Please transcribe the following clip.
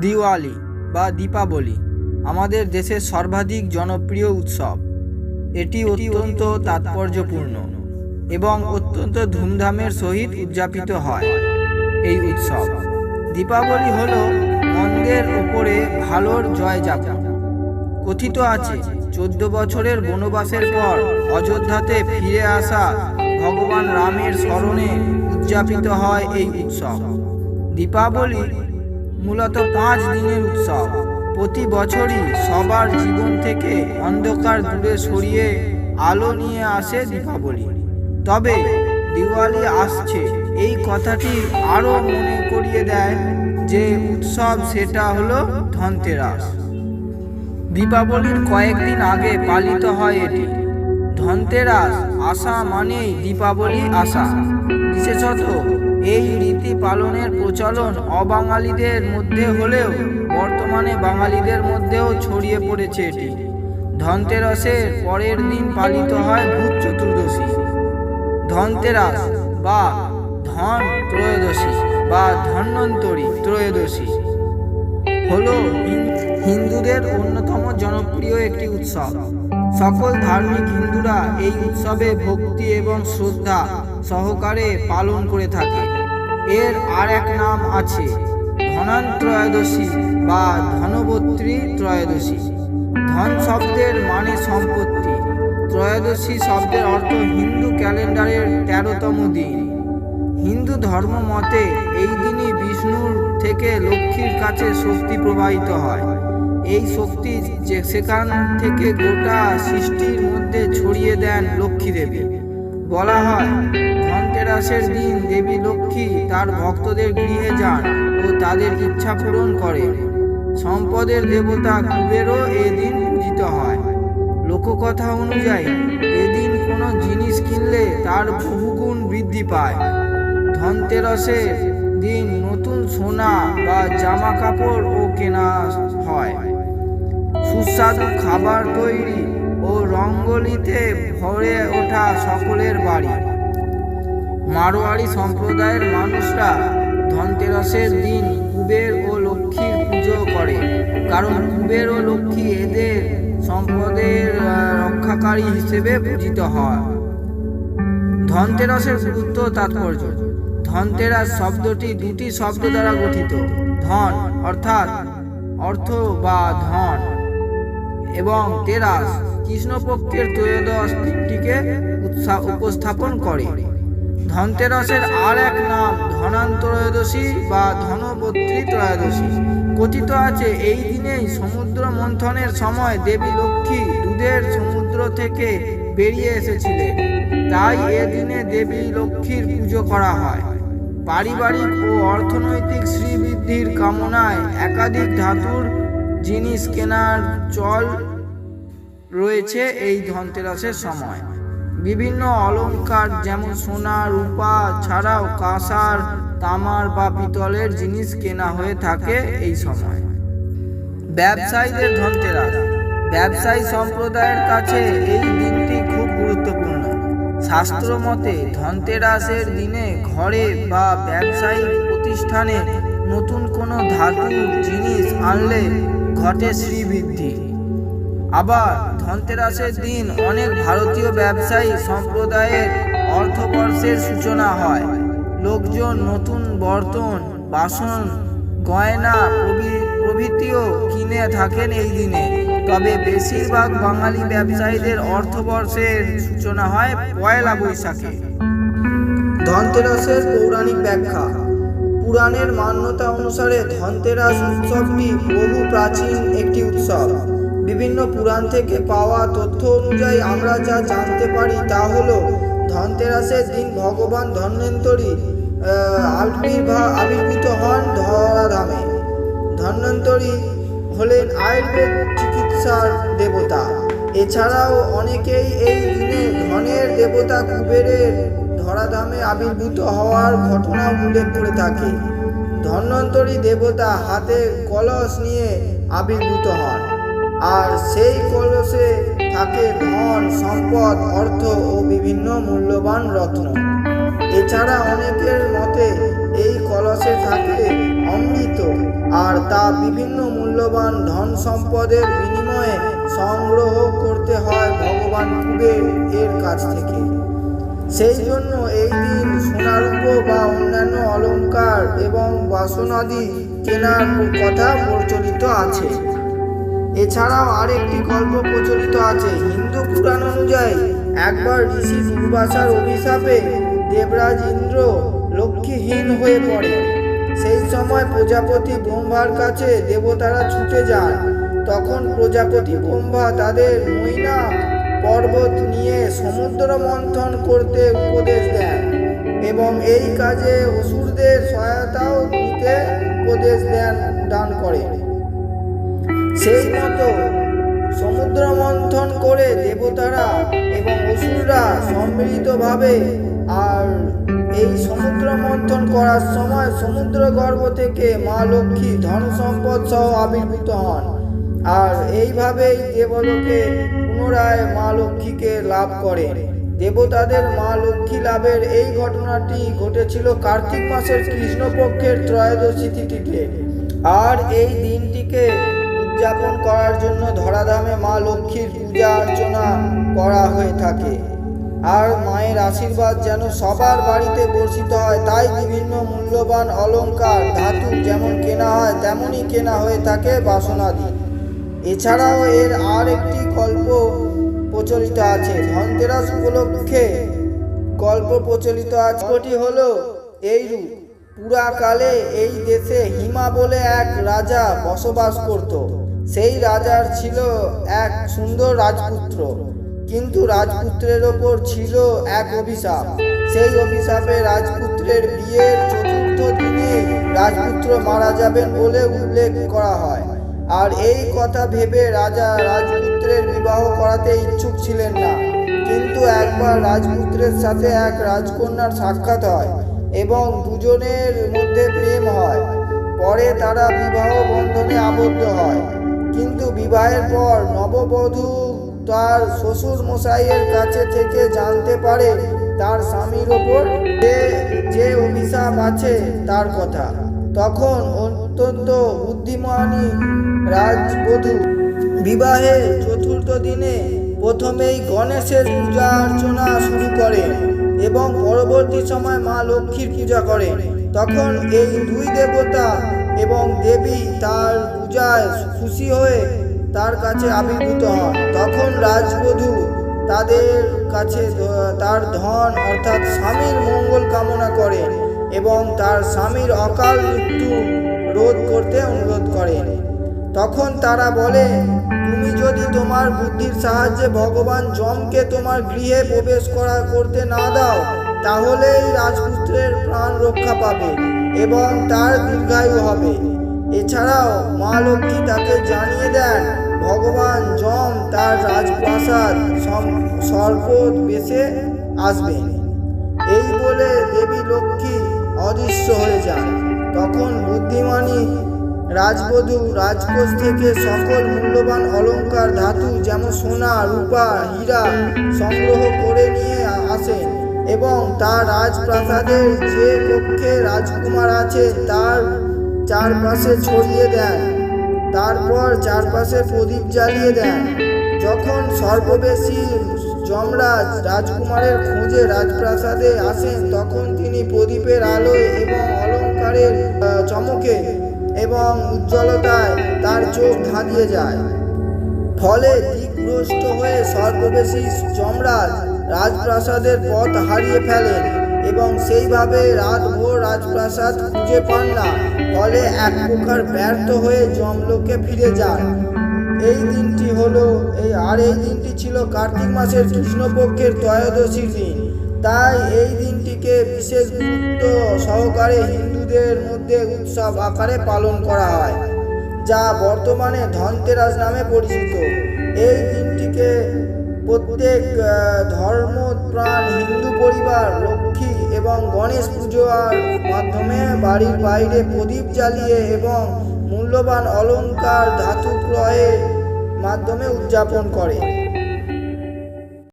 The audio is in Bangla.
দিওয়ালি বা দীপাবলি আমাদের দেশের সর্বাধিক জনপ্রিয় উৎসব। এটি অত্যন্ত তাৎপর্যপূর্ণ এবং অত্যন্ত ধুমধামের সহিত উদযাপিত হয় এই উৎসব। দীপাবলি হল মন্দের উপরে ভালোর জয়যাপন। কথিত আছে, চোদ্দ বছরের বনবাসের পর অযোধ্যাতে ফিরে আসা ভগবান রামের স্মরণে উদযাপিত হয় এই উৎসব। দীপাবলি মূলত পাঁচ দিনের উৎসব। প্রতি বছরই সবার জীবন থেকে অন্ধকার দূরে সরিয়ে আলো নিয়ে আসে দীপাবলি। তবে দিওয়ালি আসছে। এই কথাটি আরও মনে করিয়ে দেয় যে উৎসব সেটা হলো ধনতেরাস। দীপাবলির কয়েকদিন আগে পালিত হয় এটি। ধনতেরাস, আসা মানেই দীপাবলি আসা। বিশেষত এই রীতি পালনের প্রচলন অবাঙালিদের মধ্যে হলেও বর্তমানে বাঙালিদের মধ্যেও ছড়িয়ে পড়েছে এটি। ধনতেরাসের পরের দিন পালিত হয় ভূত চতুর্দশী। ধনতেরাস বা ধন ত্রয়োদশী বা ধন্বন্তরী ত্রয়োদশী হল হিন্দুদের অন্যতম জনপ্রিয় একটি উৎসব। সকল ধার্মিক হিন্দুরা এই উৎসবে ভক্তি এবং শ্রদ্ধা সহকারে পালন করে থাকে। এর আর এক নাম আছে ধনান্ত্রয়োদশী বা ধনবত্রী ত্রয়োদশী। ধন শব্দের মানে সম্পত্তি। ত্রয়োদশী শব্দের অর্থ হিন্দু ক্যালেন্ডারের তেরোতম দিন। হিন্দু ধর্ম মতে এই দিনই বিষ্ণুর থেকে লক্ষ্মীর কাছে শক্তি প্রবাহিত হয়। এই শক্তি যে, সেখান থেকে গোটা সৃষ্টির মধ্যে ছড়িয়ে দেন লক্ষ্মী দেবী বলা হয়, ধনতেরাসের দিন দেবী লক্ষ্মী তার ভক্তদের গৃহে যান ও তাদের ইচ্ছা পূরণ করে সম্পদের দেবতা কুবেরও এদিন পূজিত হয়। লোককথা অনুযায়ী এদিন কোনো জিনিস কিনলে তার বহুগুণ বৃদ্ধি পায়। ধনতেরাসের দিন নতুন সোনা বা জামা কাপড় ও কেনা হয়। সুস্বাদু খাবার তৈরি রঙ্গলিতে ভরে ওঠা সকলের বাড়ি। মারোয়ারি সম্প্রদায়ের মানুষরা ধনতেরাসের দিন কুবের ও লক্ষ্মীর পুজো করে। কারণ কুবের ও লক্ষ্মী এদের সম্পদের রক্ষাকারী হিসেবে পূজিত হয়। ধনতেরাসের গুরুত্ব তাৎপর্য। ধনতেরাস শব্দটি দুটি শব্দ দ্বারা গঠিত। ধন অর্থাৎ অর্থ বা ধন। এবং তেরাস কৃষ্ণপক্ষের ত্রয়োদশ দিনটিকে উপস্থাপন করে। ধনতেরাসের আর এক নাম ধনান্তরয়োদশী বা ধনবত্রী ত্রয়োদশী। কথিত আছে, এই দিনেই সমুদ্র মন্থনের সময় দেবী লক্ষ্মী দুধের সমুদ্র থেকে বেরিয়ে এসেছিলেন। তাই এ দিনে দেবী লক্ষ্মীর পুজো করা হয়। পারিবারিক ও অর্থনৈতিক শ্রীবৃদ্ধির কামনায় একাধিক ধাতুর জিনিস কেনার চল রয়েছে এই ধনতেরাসের সময়। বিভিন্ন অলংকার যেমন সোনা, রূপা ছাড়াও কাঁসার, তামার বা পিতলের জিনিস কেনা হয়ে থাকে এই সময়। ব্যবসায়ীদের ধনতেরাস। ব্যবসায়ী সম্প্রদায়ের কাছে এই দিনটি খুব গুরুত্বপূর্ণ। শাস্ত্র মতে ধনতেরাসের দিনে ঘরে বা ব্যবসায়িক প্রতিষ্ঠানে নতুন কোনো ধাতুর জিনিস আনলে ঘটে শ্রীবৃদ্ধি। আবার ধনতেরাসের দিন অনেক ভারতীয় ব্যবসায়ী সম্প্রদায়ের অর্থবর্ষের সূচনা হয়। লোকজন নতুন বর্তন, বাসন, গয়না প্রভৃতিও কিনে থাকেন এই দিনে। তবে বেশিরভাগ বাঙালি ব্যবসায়ীদের অর্থবর্ষের সূচনা হয় পয়লা বৈশাখে। ধনতেরাসের পৌরাণিক ব্যাখ্যা। পুরাণের মান্যতা অনুসারে ধনতেরাস উৎসবটি বহু প্রাচীন একটি উৎসব। বিভিন্ন পুরাণ থেকে পাওয়া তথ্য অনুযায়ী আমরা যা জানতে পারি তা হলো, ধনতেরাসের দিন ভগবান ধন্বন্তরী আবির্ভাব আবির্ভূত হন ধরাধামে। ধন্বন্তরী হলেন আয়ুর্বেদ চিকিৎসার দেবতা। এছাড়াও অনেকেই এই দিনে ধনের দেবতা কুবেরের ধরাধামে আবির্ভূত হওয়ার ঘটনা উল্লেখ করে থাকে। ধন্বন্তরী দেবতা হাতে কলস নিয়ে আবির্ভূত হন। আর সেই কলসে থাকে ধন, সম্পদ, অর্থ ও বিভিন্ন মূল্যবান রত্ন। এছাড়া অনেকের মতে এই কলসে থাকে অমৃত, আর তা বিভিন্ন মূল্যবান ধন সম্পদের বিনিময়ে সংগ্রহ করতে হয় ভগবান কুবের এর কাছ থেকে। সেই জন্য এই দিন সোনারূপ বা অন্যান্য অলঙ্কার এবং বাসনাদি কেনার কথা প্রচলিত আছে। এছাড়াও আরেকটি গল্প প্রচলিত আছে। হিন্দু পুরাণ অনুযায়ী একবার ঋষি দুর্বাসার অভিশাপে দেবরাজ ইন্দ্র লক্ষ্মীহীন হয়ে পড়ে। সেই সময় প্রজাপতি ব্রহ্মার কাছে দেবতারা ছুটে যান। তখন প্রজাপতি ব্রহ্মা তাদের মৈনা পর্বত নিয়ে সমুদ্র মন্থন করতে উপদেশ দেন এবং এই কাজে অসুরদের সহায়তাও নিতে উপদেশ দেন, দান করেন। সেই মতো সমুদ্র মন্থন করে দেবতারা এবং অসুররা সম্মিলিতভাবে আর এই সমুদ্র মন্থন করার সময় সমুদ্র গর্ভ থেকে মা লক্ষ্মী ধন সম্পদ সহ আবির্ভূত হন। আর এইভাবেই দেবলোকে পুনরায় মা লক্ষ্মীকে লাভ করে। দেবতাদের মা লক্ষ্মী লাভের এই ঘটনাটি ঘটেছিল কার্তিক মাসের কৃষ্ণপক্ষের ত্রয়োদশী তিথিতে। আর এই দিনটিকে উদযাপন করার জন্য ধরাধামে মা লক্ষ্মীর পূজা অর্চনা করা হয়ে থাকে। আর মায়ের আশীর্বাদ যেন সবার বাড়িতে বর্ষিত হয়, তাই বিভিন্ন মূল্যবান অলঙ্কার ধাতু যেমন কেনা হয়, তেমনই কেনা হয়ে থাকে বাসনাদি। এছাড়াও এর আর একটি গল্প প্রচলিত আছে। ধনতেরাস উপলক্ষে গল্প প্রচলিত আজকটি হলো এইরূপ পুরাকালে এই দেশে হিমা বলে এক রাজা বসবাস করত। সেই রাজার ছিল এক সুন্দর রাজপুত্র। কিন্তু রাজপুত্রের ওপর ছিল এক অভিশাপ। সেই অভিশাপে রাজপুত্রের বিয়ের চতুর্থ দিনে রাজপুত্র মারা যাবেন বলে উল্লেখ করা হয়। আর এই কথা ভেবে রাজা রাজপুত্রের বিবাহ করাতে ইচ্ছুক ছিলেন না। কিন্তু একবার রাজপুত্রের সাথে এক রাজকন্যার সাক্ষাৎ হয় এবং দুজনের মধ্যে প্রেম হয়। পরে তারা বিবাহ বন্ধনে আবদ্ধ হয়। কিন্তু বিবাহের পর নববধূ তার শ্বশুর মশাইয়ের কাছে থেকে জানতে পারে তার স্বামীর ওপর যে যে অভিশাপ আছে তার কথা। তখন অত্যন্ত বুদ্ধিমানী রাজবধূ বিবাহে চতুর্থ দিনে প্রথমেই গণেশের পূজা অর্চনা শুরু করে এবং পরবর্তী সময় মা লক্ষ্মীর পূজা করে তখন এই দুই দেবতা এবং দেবী তার পূজায় খুশি হয়ে তার কাছে আবির্ভূত হন। তখন রাজবধূ তাদের কাছে তার ধন অর্থাৎ স্বামীর মঙ্গল কামনা করেন। এবং তার স্বামীর অকাল মৃত্যু রোধ করতে অনুরোধ করেন তখন তারা বলে, তুমি যদি তোমার বুদ্ধির সাহায্যে ভগবান যমকে তোমার গৃহে প্রবেশ করা করতে না দাও তাহলেই রাজপুত্রের প্রাণ রক্ষা পাবে এবং তার দীর্ঘায়ু হবে। এছাড়াও মা লক্ষ্মী তাকে জানিয়ে দেন, ভগবান যম তার রাজপ্রাসাদ সর্প বেশে আসবেন এই বলে দেবী লক্ষ্মী অদৃশ্য হয়ে যান। তখন বুদ্ধিমানী রাজবধূ রাজকোষ থেকে সকল মূল্যবান অলংকার ধাতু যেমন সোনা, রূপা, হীরা সংগ্রহ করে নিয়ে আসেন এবং তার রাজপ্রাসাদের যে কক্ষে রাজকুমার আছে তার চারপাশে ছড়িয়ে দেন। তারপর চারপাশে প্রদীপ জ্বালিয়ে দেন। যখন সর্ববেশী যমরাজ রাজকুমারের খোঁজে রাজপ্রাসাদে আসেন, তখন প্রদীপের আলোয় এবং অলংকারের আহ, চমকে এবং উজ্জ্বলতায় তার চোখ ধাঁধিয়ে যায়। ফলে দিকভ্রষ্ট হয়ে সর্ববেশী যমরাজ রাজপ্রাসাদের পথ হারিয়ে ফেলেন এবং সেইভাবে রাতভর রাজপ্রাসাদ খুঁজে পান না। ফলে এক প্রকার ব্যর্থ হয়ে যমলোকে ফিরে যান। এই দিনটি হলো এই আর এই দিনটি ছিল কার্তিক মাসের কৃষ্ণপক্ষের ত্রয়োদশীর দিন। তাই এই দিনটিকে বিশেষ গুরুত্ব সহকারে হিন্দুদের মধ্যে উৎসব আকারে পালন করা হয়, যা বর্তমানে ধনতেরাস নামে পরিচিত। এই দিনটিকে প্রত্যেক ধর্মপ্রাণ হিন্দু পরিবার লক্ষ্মী এবং গণেশ পুজোর মাধ্যমে বাড়ির বাইরে প্রদীপ জ্বালিয়ে এবং মূল্যবান অলঙ্কার ধাতু ক্রয়ের মাধ্যমে উদযাপন করে।